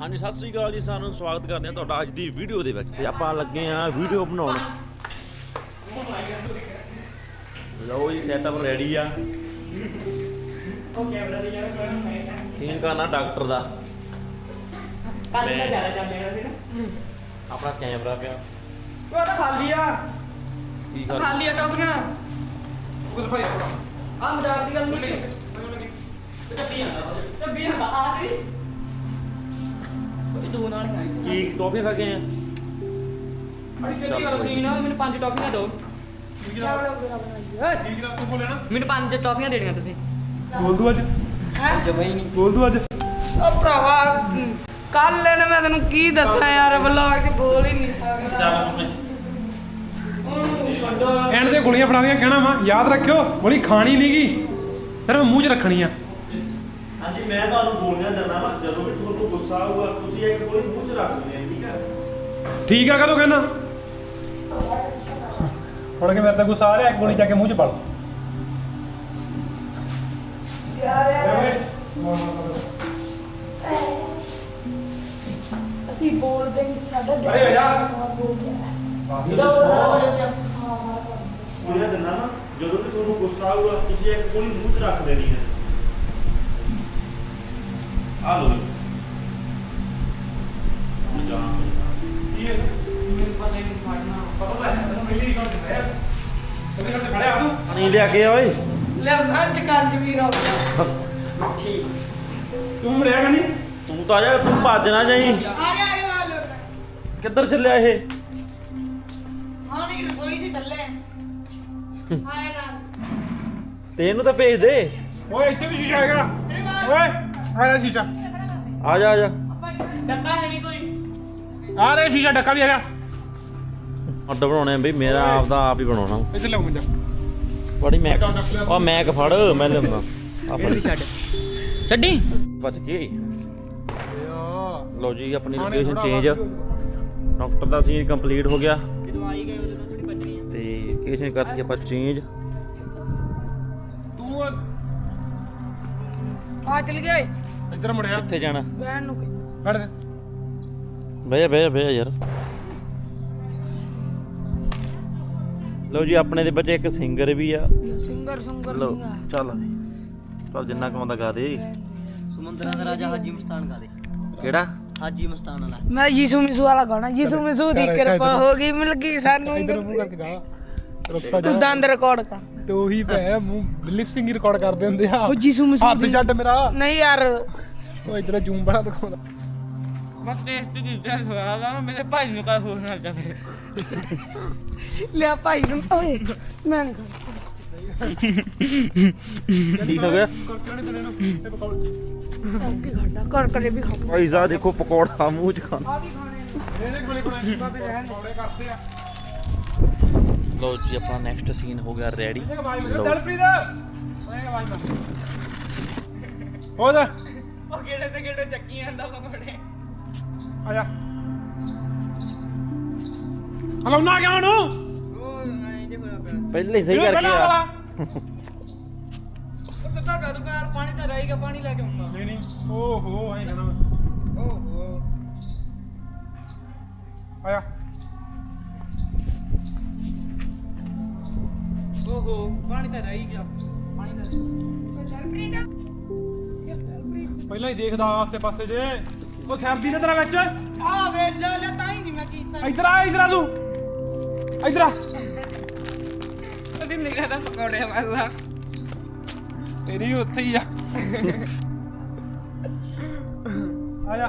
ਹਾਂਜੀ ਸਤਿ ਸ੍ਰੀ ਅਕਾਲ ਜੀ ਸਾਨੂੰ ਸਵਾਗਤ ਕਰਦੇ ਹਾਂ ਤੁਹਾਡਾ ਅੱਜ ਦੀ ਵੀਡੀਓ ਦੇ ਵਿੱਚ ਤੇ ਆਪਾਂ ਲੱਗੇ ਆ ਵੀਡੀਓ ਬਣਾਉਣ। ਲਓ ਜੀ ਸੈਟਅਪ ਰੈਡੀ ਆ। ਉਹ ਕੈਮਰਾ ਤੇ ਯਾਰ ਕੋਈ ਨਹੀਂ ਸੀਨ ਕਰਨਾ ਡਾਕਟਰ ਦਾ। ਕੱਲ ਮੈਂ- ਦਾ ਜ਼ਿਆਦਾ ਚੱਲ ਰਿਹਾ ਸੀ ਨਾ ਆਪਣਾ ਕੈਮਰਾ ਪਿਆ। ਉਹ ਤਾਂ ਖਾਲੀ ਆ। ਕੀ ਕਰ ਖਾਲੀ ਆ ਟੋਪੀਆਂ ਕੁਝ ਭਾਈ ਆ ਮਜ਼ਾਕ ਦੀ ਗੱਲ ਨਹੀਂ ਚੱਬੀ ਆ ਆ ਗਈ। ਇਹ ਦੋ ਨਾਲ ਖਾਈ ਕੀ ਟੌਫੀ ਖਾ ਕੇ ਆ? ਅੜੀ ਚੱਲੀ ਗੱਲ ਸੀ ਨਾ ਮੈਨੂੰ ਪੰਜ ਟੋਪੀਆਂ ਦਿਓ। ਠੀਕ ਨਾ ਤੂੰ ਬੋਲੇ ਨਾ? ਮੈਨੂੰ ਪੰਜ ਟੋਪੀਆਂ ਦੇਣੀਆਂ ਤੁਸੀਂ। ਬੋਲ ਦੂ ਅੱਜ। ਜਮਾ ਹੀ ਨਹੀਂ। ਬੋਲ ਦੂ ਅੱਜ। ਉਹ ਭਰਾਵਾ ਕੱਲ ਮੈਂ ਤੈਨੂੰ ਕੀ ਦੱਸਾਂ ਯਾਰ ਵਲੌਗ 'ਚ ਬੋਲ ਹੀ ਨਹੀਂ ਸਕਦਾ। ਐਂਡ ਤੇ ਗੋਲੀਆਂ ਫੜਾ ਦੀਆਂ ਕਹਿਣਾ ਵਾ ਯਾਦ ਰੱਖਿਓ ਗੋਲੀ ਖਾਣੀ ਨਹੀਂਗੀ ਸਿਰਫ ਮੂੰਹ 'ਚ ਰੱਖਣੀ ਆ। ਹਾਂਜੀ ਮੈਂ ਤੁਹਾਨੂੰ ਗੋਲੀਆਂ ਦਿੰਦਾ ਵਾ ਜਦੋਂ ਵੀ ਤੁਹਾਨੂੰ ਗੁੱਸਾ ਆਊਗਾ ਤੁਸੀਂ ਇੱਕ ਗੋਲੀ ਮੂੰਹ 'ਚ ਰੱਖ ਲੈਣੀ ਠੀਕ ਆ? ਠੀਕ ਆ ਕਦੋਂ ਕਹਿਣਾ? ਹੁਣ ਕਿ ਮੇਰੇ ਤੇ ਗੁੱਸਾ ਆ ਰਿਹਾ ਇੱਕ ਗੋਲੀ ਜਾ ਕੇ ਮੂੰਹ 'ਚ ਪਾ ਲਓ। ਅਸੀਂ ਬੋਲਦੇ ਨਹੀਂ ਸਾਡਾ ਅਰੇ ਹੋ। ਜਾ। ਬੋਲਦੇ ਗੋਲੀਆਂ ਦਿੰਦਾ ਨਾ ਜਦੋਂ ਵੀ ਤੁਹਾਨੂੰ ਗੁੱਸਾ ਆਊਗਾ ਤੁਸੀਂ ਇੱਕ ਗੋਲੀ ਮੂੰਹ 'ਚ ਰੱਖ ਦੇਣੀ ਹੈ ਆ ਜਾਣਾ ਪਤਾ ਨਹੀਂ ਫੜਨਾ ਪਤਾ ਗੱਲ ਕਦੇ ਕਦੇ ਤੂੰ ਲਿਆ ਕੇ ਆ ਓਏ ਲੈ ਤੂੰ ਮਰਿਆ ਕਿ ਨਹੀਂ ਤੂੰ ਤਾਂ ਆ ਜਾ ਤੂੰ ਭੱਜ ਨਾ ਜਾਈ ਆ ਜਾ ਆ ਜਾ ਮਾਰ ਲੋ ਕਿੱਧਰ ਚੱਲਿਆ ਇਹ ਹਾਂ ਨਹੀਂ ਰਸੋਈ 'ਚ ਚੱਲੇ ਹਾਏ ਨਾ ਤੇ ਇਹਨੂੰ ਤਾਂ ਭੇਜ ਦੇ ਓਏ ਇੱਥੇ ਵੀ ਸ਼ੀਸ਼ਾ ਹੈਗਾ ਓਏ ਆ ਰਿਹਾ ਸ਼ੀਸ਼ਾ। ਆ ਜਾ ਆ ਜਾ। ਡੱਕਾ ਹੈ ਨਹੀਂ ਕੋਈ। ਆ ਰਿਹਾ ਸ਼ੀਸ਼ਾ ਡੱਕਾ ਵੀ ਹੈਗਾ। ਅੱਡ ਬਣਾਉਣੇ ਆ ਬਈ ਮੇਰਾ ਆਪ ਦਾ ਆਪ ਹੀ ਬਣਾਉਣਾ। ਇੱਥੇ ਲਿਆਉਂ ਮੈਂ ਬੜੀ ਮੈਕ ਉਹ ਮੈਕ ਫੜ ਮੈਂ ਲਿਆਉਂਦਾ ਆ ਫੜ। ਛੱਡ। ਛੱਡੀ। ਬਚ ਗਈ। ਲਓ ਜੀ ਆਪਣੀ ਲੋਕੇਸ਼ਨ ਚੇਂਜ ਡਾਕਟਰ ਦਾ ਸੀਨ ਕੰਪਲੀਟ ਹੋ ਗਿਆ। ਜਦੋਂ ਆਈ ਗਏ ਉਦੋਂ ਥੋੜੀ ਬਚਣੀ ਆ। ਤੇ ਲੋਕੇਸ਼ਨ ਕਰਤੀ ਆਪਾਂ ਚੇਂਜ ਤੂੰ ਆ ਚਲ ਗਏ। ਇੱਧਰ ਮੁੜਿਆ। ਕਿੱਥੇ ਜਾਣਾ? ਬਹਿਣ ਨੂੰ ਕਹੀ। ਫੜ ਦੇ ਬਹਿ ਜਾ ਬਹਿ ਬਹਿ ਯਾਰ। ਲਓ ਜੀ ਆਪਣੇ ਦੇ ਬੱਚੇ ਇੱਕ ਸਿੰਗਰ ਵੀ ਆ। ਸਿੰਗਰ ਸੁੰਗਰ ਲਓ ਨਹੀਂ ਆ। ਚੱਲ। ਚੱਲ ਜਿੰਨਾ ਕਮਾਉਂਦਾ ਗਾ ਦੇ। ਸਮੁੰਦਰਾਂ ਦਾ ਰਾਜਾ ਹਾਜੀ ਮਸਤਾਨ ਗਾ ਦੇ। ਕਿਹੜਾ? ਹਾਜੀ ਮਸਤਾਨ ਵਾਲਾ। ਮੈਂ ਯੀਸੂ ਮਿਸੂ ਵਾਲਾ ਗਾਣਾ ਯੀਸੂ ਮਿਸੂ ਦੀ ਕਰ, ਕਿਰਪਾ ਕਰ। ਹੋ ਗਈ ਮਿਲ ਗਈ ਸਾਨੂੰ। ਇੱਧਰ ਮੂੰਹ ਕਰਕੇ ਗਾ। ਰੁਕਤਾ ਜਾ। ਤੂੰ ਦੰਦ ਰਿਕਾਰਡ ਕਰ। ਤੇ ਉਹੀ ਪੈ ਮੂੰਹ ਲਿਪ ਸਿੰਗ ਰਿਕਾਰਡ ਕਰਦੇ ਹੁੰਦੇ ਆ। ਉਹ ਯੀਸੂ ਮਿਸੂ ਹੱਥ ਦੀ। ਛੱਡ ਮੇਰਾ। ਨਹੀਂ ਯਾਰ। ਉਹ ਇਧਰ ਜੂਮ ਬਣਾ ਦਿਖਾਉਂਦਾ। ਮੈਂ ਟੇਸਟ ਕੀਤਾ ਸਵਾਦ ਆ ਮੇਰੇ ਭਾਈ ਨੂੰ ਕਾ ਹੋਰ ਨਾ ਜਾਵੇ ਲਿਆ ਭਾਈ ਨੂੰ। ਓਏ ਮੈਂ ਨੀ ਖਾਣਾ। ਠੀਕ ਹੋ ਗਿਆ? ਕਰਕੇ ਨਹੀਂ ਤੇਰੇ ਨੂੰ ਤੇ ਪਕੌੜੇ। ਅੱਗੇ ਖਾਣਾ ਕਰ ਕਰੇ ਵੀ ਖਾਣਾ ਭਾਈ ਸਾਹਿਬ ਦੇਖੋ ਪਕੌੜਾ ਮੂੰਹ ਚ ਖਾਣ ਆ ਵੀ ਖਾਣੇ ਇਹਨੇ ਕੋਲੇ ਕੋਲੇ ਪਕੌੜੇ ਕਰਦੇ ਆ। ਲਓ ਜੀ ਆਪਣਾ ਨੈਕਸਟ ਸੀਨ ਹੋ ਗਿਆ ਰੈਡੀ ਹੋ ਜਾ ਉਹ ਕਿਹੜੇ ਤੇ ਕਿਹੜੇ ਚੱਕੀ ਜਾਂਦਾ ਪਕੌੜੇ ਆ ਜਾ ਹਲੋ ਨਾ ਗਿਆ ਪਿਆ ਪਹਿਲੇ ਹੀ ਸਹੀ ਕਰਕੇ ਆ। ਕਰੂਗਾ ਯਾਰ ਪਾਣੀ ਤਾਂ ਰਹੇਗਾ ਪਾਣੀ ਲੈ ਕੇ ਆਉਂਗਾ ਨਹੀਂ ਨਹੀਂ। ਓਹੋ ਐਂ ਕਹਿਣਾ ਮੈਂ। ਓਹੋ ਆ ਜਾ ਓਹੋ ਪਾਣੀ ਤਾਂ ਰਹੀ ਗਿਆ। ਪਾਣੀ ਤਾਂ ਪਹਿਲਾਂ ਹੀ ਦੇਖਦਾ ਆਸੇ ਪਾਸੇ ਜੇ। ਉਹ ਸਰਦੀ ਨੇ ਤੇਰਾ ਵਿੱਚ। ਆ ਵੇ ਲੈ ਲੈ ਤਾਂ ਹੀ ਨਹੀਂ ਮੈਂ ਕੀਤਾ। ਇੱਧਰ ਆ ਇੱਧਰ ਆ ਤੂੰ। ਇੱਧਰ ਆ। ਉਹਦੀ ਨਿਗਾਹ ਦਾ ਪਕੌੜੇ ਵਾਲਾ ਤੇਰੀ ਉੱਥੇ ਹੀ ਆ। ਆ ਜਾ।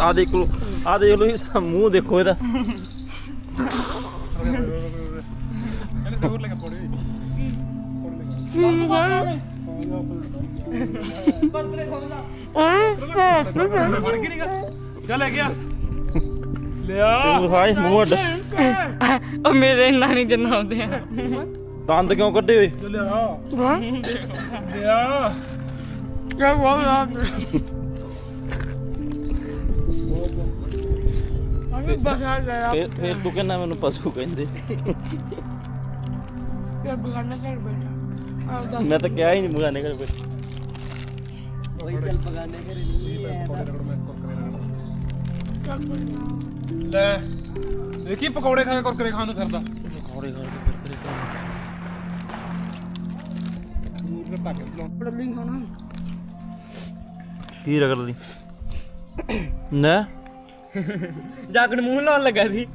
ਆ ਦੇਖ ਲੋ ਆ ਦੇਖ ਲੋ ਇਸ ਮੂੰਹ ਦੇਖੋ ਇਹਦਾ। ਮੇਰੇ ਇੰਨਾ ਗਿਆ ਲਿਆ ਆਉਂਦੇ ਆ। ਦੰਦ ਕਿਉਂ ਕੱਢੇ ਹੋਏ ਲਿਆ ਲਿਆ ਕਿਆ ਬੋਲ ਬਸ ਫੇਰ ਫੇਰ ਤੂੰ ਕਹਿੰਦਾ ਮੈਨੂੰ ਪਸ਼ੂ ਕਹਿੰਦੇ। ਯਾਰ ਬਗਾਨਾ ਕਰ ਬੈਠਾ। ਆਪਦਾ ਮੈਂ ਤਾਂ ਕਿਹਾ ਹੀ ਨਹੀਂ ਉਹੀ ਚੱਲ ਬਗਾਨੇ ਘਰੇ ਨਹੀਂ ਐ ਤਾਂ। ਲੈ ਦੇਖੀ ਪਕੌੜੇ ਖਾ ਕੇ ਕੁਰਕਰੇ ਖਾਣ ਨੂੰ ਫਿਰਦਾ? ਪਕੌੜੇ ਖਾ ਕੇ ਕੁਰਕਰੇ ਖਾ ਮੂੰਹ ਤੇ ਟੱਕ ਲਾਉਣ। ਬੜਲੀ ਹੋਣਾ। ਕੀ ਰਗੜ ਲਈ ਨਾ। ਜਾਗਣ ਮੂੰਹ ਲਾਉਣ ਲੱਗਾ ਸੀ।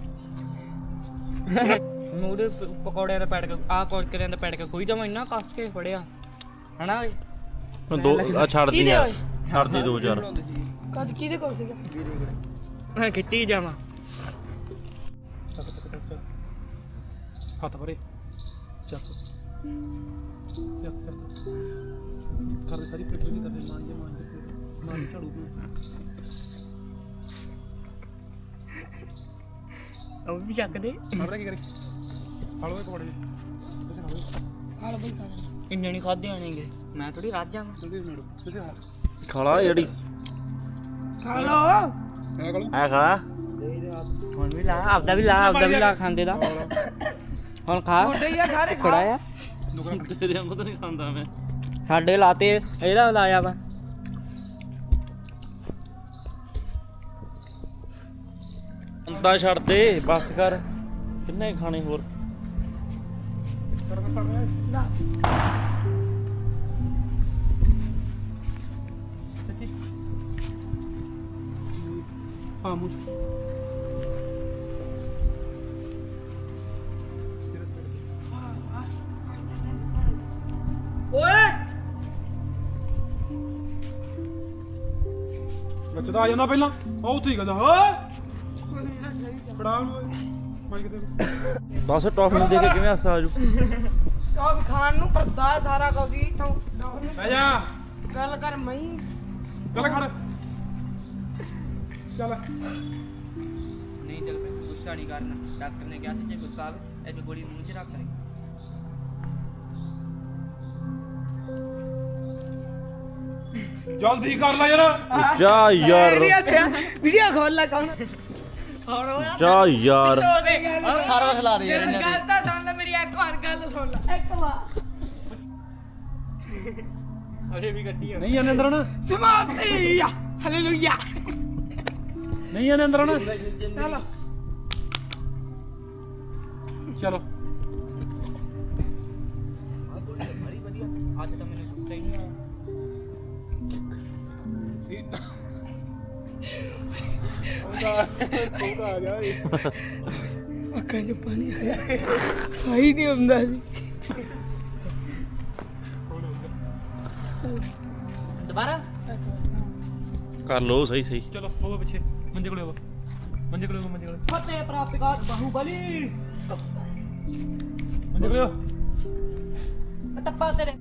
ਮੂਹਰੇ ਪ- ਪਕੌੜਿਆਂ ਦਾ ਪੈੜ ਕੇ ਆਹ ਕੁਰਕਰਿਆਂ ਦਾ ਪੈੜ ਕੇ ਕੋਈ ਤਾਂ ਮੈਂ ਇੰਨਾ ਕੱਸ ਕੇ ਫੜਿਆ। ਹਨਾ ਓਏ ਮੈਂ ਦੋ ਆ ਛੱਡ ਦੀ ਯਾਰ? ਛੱਡ ਦੀ ਦੋ ਚਾਰ। ਕਦ ਕਿਹਦੇ ਕੋਲ ਸੀਗਾ? ਮੈਂ ਖਿੱਚੀ ਜਾਵਾਂ। ਹੱਥ ਭਰੇ ਚੱਕ। ਚੱਕ ਚੱਕ। ਕਰ ਦੇ ਸਾਰੀ ਪਿੱਟ ਦੀ ਕਰਦੇ ਮਾਂ ਜੇ ਮਾਂ ਜੇ ਮਾਂ ਝਾੜੂ। ਦੇ ਉਹ ਵੀ ਚੱਕਦੇ ਸਾਹਮਣੇ ਕੀ ਕਰੀ? ਫੜ ਓਏ ਪਕੌੜੇ ਹਾਲ ਬਈ ਇੰਨੇ ਨਹੀਂ ਖਾਦੇ ਆਣਗੇ ਮੈਂ ਥੋੜੀ ਰੱਜ ਜਾਵਾਂ। ਜਲਦੀ ਮੇੜੋ ਤੁਸੀਂ ਹਾਂ ਖਾਲਾ ਜਿਹੜੀ। ਖਾ ਲੋ ਮੈਂ ਕਹੂੰ ਐ ਖਾ। ਹੁਣ ਵੀ ਲਾ ਆਪਦਾ ਵੀ ਲਾ ਆਪਦਾ ਵੀ ਲਾ ਖਾਂਦੇ ਦਾ। ਹੁਣ ਖਾ। ਗੋਡੇ ਯਾਰ ਸਾਰੇ ਖਾ। ਖੜਾ ਆ ਤੇਰੇ ਵਾਂਗੂ ਤਾਂ ਨਹੀਂ ਖਾਂਦਾ ਮੈਂ। ਸਾਡੇ ਲਾਤੇ ਇਹਦਾ ਲਾਇਆ ਵਾ। ਅੰਦਾ ਛੱਡ ਦੇ ਬਸ ਕਰ। ਕਿੰਨੇ ਖਾਣੇ ਹੋਰ? ਕਰ ਮੈਂ ਪੜ ਰਿਹਾ ਹਾਂ ਮੁਝ ਓਏ ਬੱਚਾ ਤਾਂ ਆ ਜਾਂਦਾ ਪਹਿਲਾਂ। ਉਹ ਉੱਥੇ ਹੀ ਕਹਿੰਦਾ ਓਏ! ਫੜਾ ਉਹਨੂੰ ਬਸ ਟੌਫੀ ਦੇ ਕੇ ਕਿਵੇਂ ਹਾਸਾ ਆਜੂ। ਟੌਪ ਖਾਣ ਨੂੰ ਪਰਦਾ ਸਾਰਾ ਕੁਝ ਬਹਿ ਜਾ। ਗੱਲ ਕਰ ਮਈ। ਚੱਲ ਖੜ। ਚੱਲ। ਨਹੀਂ ਚੱਲ ਪੈ ਗੁੱਸਾ ਨਹੀਂ ਕਰਨਾ। ਡਾਕਟਰ ਨੇ ਕਿਹਾ ਸੀ ਜੇ ਗੁੱਸਾ ਆਵੇ ਇਹ ਗੋਲੀ ਮੂੰਹ 'ਚ ਰੱਖ ਲੈ ਜਲਦੀ ਕਰ ਲੈ ਯਾਰ। ਜਾ ਯਾਰ। ਵੀਡੀਓ ਖੋਲ ਲੈ ਕੌਣ? ਜਾ ਯਾਰ। ਸਾਰਾ ਸਲਾ ਦੇ ਯਾਰ ਇਹਨਾਂ ਗੱਲ ਤਾਂ ਸੁਣ ਲੈ ਮੇਰੀ ਇੱਕ ਵਾਰ ਗੱਲ ਸੁਣ ਲੈ। ਇੱਕ ਵਾਰ। ਅਰੇ ਵੀ ਗੱਡੀ ਆ। ਨਹੀਂ ਅੰਦਰ ਨਾ ਸਮਾਪਤੀ। ਹਾਲੇਲੂਇਆ। ਨਹੀਂ ਅੰਦਰ ਨਾ ਚਲੋ। ਚਲੋ। ਅੱਖਾਂ 'ਚ ਪਾਣੀ ਆਇਆ। ਸਹੀ ਨਹੀਂ ਹੁੰਦਾ ਸੀ? ਦੁਬਾਰਾ? ਕਰ ਲੋ ਸਹੀ ਸਹੀ। ਚਲੋ ਹੋਵੇ ਪਿੱਛੇ। ਮੰਜੇ ਕੋਲੇ ਹੋਵੋ ਮੰਜੇ ਕੋਲੇ ਹੋਵੋ ਮੰਜੇ ਕੋਲੇ। ਫਤਿਹ ਪ੍ਰਾਪਤ ਕਰ ਬਾਹੂਬਲੀ ਮੰਜੇ ਕੋਲੇ ਹੋ। ਟੱਪਾ ਤੇਰੇ।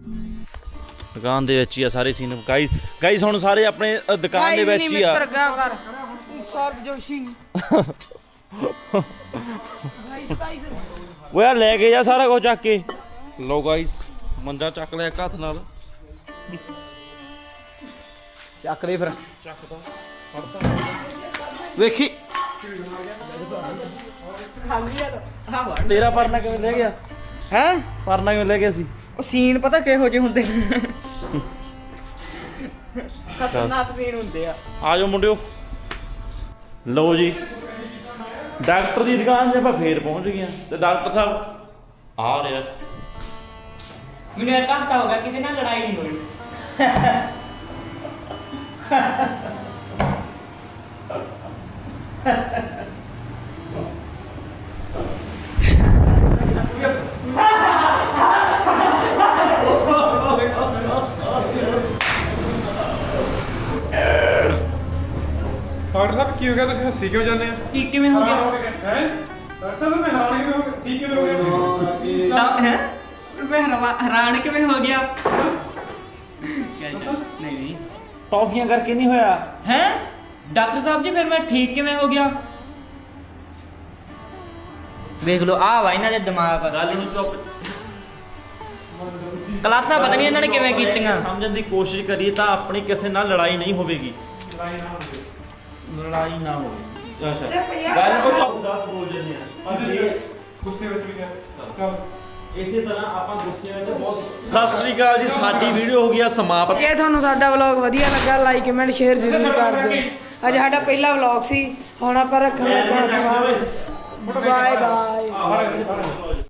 ਦੁਕਾਨ ਦੇ ਵਿੱਚ ਹੀ ਆ ਸਾਰੇ ਸੀਨ। ਗਾਈਸ ਗਾਈਸ ਹੁਣ ਸਾਰੇ ਆਪਣੇ ਅ, ਦੁਕਾਨ ਦੇ ਵਿੱਚ ਹੀ ਆ। ਮਿੱਤਰ ਕਿਆ ਕਰ? ਸਰਬ ਜੋਸ਼ੀ ਓਏ ਆ ਲੈ ਕੇ ਜਾ ਸਾਰਾ ਕੁਝ ਚੱਕ ਕੇ। ਲੋ ਗਾਈਸ ਮੰਜਾ ਚੱਕ ਲਿਆ ਇੱਕ ਹੱਥ ਨਾਲ। ਚੱਕ ਦੇ ਫਿਰ। ਵੇਖੀ। ਤੇਰਾ ਪਰਨਾ ਕਿਵੇਂ ਲੈ ਗਿਆ? ਹੈ? ਪਰਨਾ ਕਿਵੇਂ ਲੈ ਗਿਆ ਸੀ? ਉਹ ਸੀਨ ਪਤਾ ਕਿਹੋ ਜਿਹੇ ਹੁੰਦੇ ਨੇ। ਖਤਰਨਾਕ ਸੀਨ ਹੁੰਦੇ ਆ। ਆ ਜਾਓ ਮੁੰਡਿਓ। ਲਓ ਜੀ। ਡਾਕਟਰ ਦੀ ਦੁਕਾਨ 'ਤੇ ਆਪਾਂ ਫੇਰ ਪਹੁੰਚ ਗਏ ਹਾਂ ਤੇ ਡਾਕਟਰ ਸਾਹਿਬ ਆ ਰਿਹਾ। ਮੈਨੂੰ ਇੱਕ ਹਫ਼ਤਾ ਹੋ ਗਿਆ ਕਿਸੇ ਨਾਲ ਲੜਾਈ ਨਹੀਂ ਹੋਈ। ਕੀ ਹੋ ਗਿਆ? ਤੁਸੀਂ ਹੱਸੀ ਕਿਉਂ ਜਾਂਦੇ ਆ ਕੀ ਕਿਵੇਂ ਹੋ ਗਿਆ? ਹੈ? ਡਾਕਟਰ ਸਾਹਿਬ ਮੈਂ ਹੈਰਾਨ ਕਿਵੇਂ ਹੋ ਗਿਆ? ਠੀਕ ਕਿਵੇਂ ਹੋ ਗਿਆ? ਤਾਂ ਹੈ? ਮੈਂ ਹੈਰਾ- ਹੈਰਾਨ ਕਿਵੇਂ ਹੋ ਗਿਆ? ਨਹੀਂ ਨਹੀਂ। ਟੌਫੀਆਂ ਕਰਕੇ ਨਹੀਂ ਹੋਇਆ? ਹੈ? ਡਾਕਟਰ ਸਾਹਿਬ ਜੀ ਫਿਰ ਮੈਂ ਠੀਕ ਕਿਵੇਂ ਹੋ ਗਿਆ? ਵੇਖ ਲਓ ਆ ਵਾ ਇਹਨਾਂ ਦੇ ਦਿਮਾਗ। ਗੱਲ ਨੂੰ ਚੁੱਪ। ਕਲਾਸਾਂ ਪਤਾ ਨਹੀਂ ਇਹਨਾਂ ਨੇ ਕਿਵੇਂ ਕੀਤੀਆਂ। ਸਮਝਣ ਦੀ ਕੋਸ਼ਿਸ਼ ਕਰੀਏ ਤਾਂ ਆਪਣੀ ਕਿਸੇ ਨਾਲ ਲੜਾਈ ਨਹੀਂ ਹੋਵੇਗੀ। ਲੜਾਈ ਨਾ ਹੋਵੇ ਅੱਛਾ ਤੇ ਭਈਆ ਗੱਲ ਨੂੰ ਚੁੱਪ ਦਾ ਬੋਲ ਜੰਨੇ ਆ ਪਰ ਜੇ ਗੁੱਸੇ ਵਿੱਚ ਵੀ ਗਿਆ ਕਰ ਇਸੇ ਤਰ੍ਹਾਂ ਆਪਾਂ ਗੁੱਸੇ ਵਿੱਚ ਬਹੁਤ ਸਤਿ ਸ੍ਰੀ ਅਕਾਲ ਜੀ ਸਾਡੀ ਵੀਡੀਓ ਹੋ ਗਈ ਆ ਸਮਾਪਤ ਜੇ ਤੁਹਾਨੂੰ ਸਾਡਾ ਵਲੌਗ ਵਧੀਆ ਲੱਗਾ ਲਾਈਕ ਕਮੈਂਟ ਸ਼ੇਅਰ ਜ਼ਰੂਰ ਕਰ ਦਿਓ ਅੱਜ ਸਾਡਾ ਪਹਿਲਾ ਵਲੌਗ ਸੀ ਹੁਣ ਆਪਾਂ ਰੱਖਣ ਸਮਾਂ ਬਾਏ ਬਾਏ